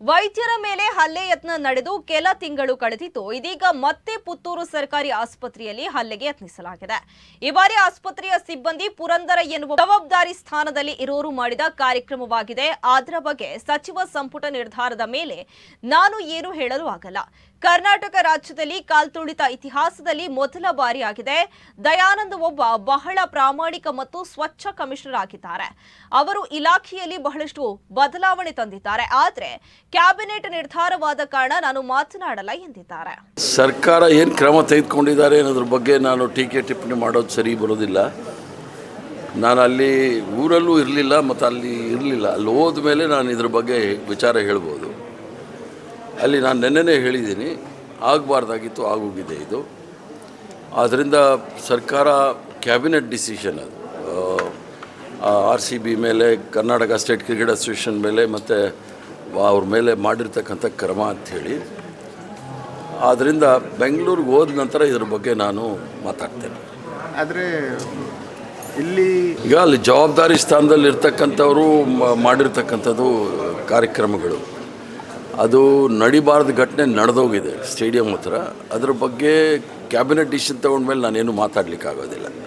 ವೈದ್ಯರ ಮೇಲೆ ಹಲ್ಲೆ ಯತ್ನ ನಡೆದು ಕೆಲ ತಿಂಗಳು ಕಳೆದಿತ್ತು. ಇದೀಗ ಮತ್ತೆ ಪುತ್ತೂರು ಸರ್ಕಾರಿ ಆಸ್ಪತ್ರೆಯಲ್ಲಿ ಹಲ್ಲೆಗೆ ಯತ್ನಿಸಲಾಗಿದೆ. ಈ ಬಾರಿ ಆಸ್ಪತ್ರೆಯ ಸಿಬ್ಬಂದಿ ಪುರಂದರ ಎನ್ನುವ ಜವಾಬ್ದಾರಿ ಸ್ಥಾನದಲ್ಲಿ ಇರೋರು ಮಾಡಿದ ಕಾರ್ಯಕ್ರಮವಾಗಿದೆ. ಅದರ ಬಗ್ಗೆ ಸಚಿವ ಸಂಪುಟ ನಿರ್ಧಾರದ ಮೇಲೆ ನಾನು ಏನು ಹೇಳಲು ಆಗಲ್ಲ. ಕರ್ನಾಟಕ ರಾಜ್ಯದಲ್ಲಿ ಕಾಲ್ತುಳಿತ ಇತಿಹಾಸದಲ್ಲಿ ಮೊದಲ ಬಾರಿಯಾಗಿದೆ. ದಯಾನಂದ್ ಒಬ್ಬ ಬಹಳ ಪ್ರಾಮಾಣಿಕ ಮತ್ತು ಸ್ವಚ್ಛ ಕಮಿಷನರ್ ಆಗಿದ್ದಾರೆ. ಅವರು ಇಲಾಖೆಯಲ್ಲಿ ಬಹಳಷ್ಟು ಬದಲಾವಣೆ ತಂದಿದ್ದಾರೆ. ಆದರೆ ಕ್ಯಾಬಿನೆಟ್ ನಿರ್ಧಾರವಾದ ಕಾರಣ ನಾನು ಮಾತನಾಡಲ್ಲ ಎಂದಿದ್ದಾರೆ. ಸರ್ಕಾರ ಏನು ಕ್ರಮ ತೆಗೆದುಕೊಂಡಿದ್ದಾರೆ ಅನ್ನೋದ್ರ ಬಗ್ಗೆ ನಾನು ಟೀಕೆ ಟಿಪ್ಪಣಿ ಮಾಡೋದು ಸರಿ ಬರೋದಿಲ್ಲ. ನಾನು ಅಲ್ಲಿ ಊರಲ್ಲೂ ಇರಲಿಲ್ಲ ಮತ್ತು ಅಲ್ಲಿ ಇರಲಿಲ್ಲ. ಅಲ್ಲಿ ಹೋದ ಮೇಲೆ ನಾನು ಇದ್ರ ಬಗ್ಗೆ ವಿಚಾರ ಹೇಳ್ಬೋದು. ಅಲ್ಲಿ ನಾನು ನೆನ್ನೆನೇ ಹೇಳಿದ್ದೀನಿ ಆಗಬಾರ್ದಾಗಿತ್ತು ಆಗೋಗಿದೆ ಇದು. ಆದ್ದರಿಂದ ಸರ್ಕಾರ ಕ್ಯಾಬಿನೆಟ್ ಡಿಸಿಷನ್ ಅದು. ಆರ್ ಸಿ ಬಿ ಮೇಲೆ ಕರ್ನಾಟಕ ಸ್ಟೇಟ್ ಕ್ರಿಕೆಟ್ ಅಸೋಸಿಯೇಷನ್ ಮೇಲೆ ಮತ್ತು ಅವ್ರ ಮೇಲೆ ಮಾಡಿರ್ತಕ್ಕಂಥ ಕ್ರಮ ಅಂಥೇಳಿ. ಆದ್ದರಿಂದ ಬೆಂಗಳೂರಿಗೆ ಹೋದ ನಂತರ ಇದ್ರ ಬಗ್ಗೆ ನಾನು ಮಾತಾಡ್ತೇನೆ. ಆದರೆ ಇಲ್ಲಿ ಈಗ ಅಲ್ಲಿ ಜವಾಬ್ದಾರಿ ಸ್ಥಾನದಲ್ಲಿ ಇರ್ತಕ್ಕಂಥವರು ಮಾಡಿರ್ತಕ್ಕಂಥದ್ದು ಕಾರ್ಯಕ್ರಮಗಳು. ಅದು ನಡಿಬಾರದ ಘಟನೆ ನಡೆದೋಗಿದೆ ಸ್ಟೇಡಿಯಂ ಹತ್ರ. ಅದ್ರ ಬಗ್ಗೆ ಕ್ಯಾಬಿನೆಟ್ ಡಿಸಿಷನ್ ತೊಗೊಂಡ್ಮೇಲೆ ನಾನೇನು ಮಾತಾಡಲಿಕ್ಕಾಗೋದಿಲ್ಲ.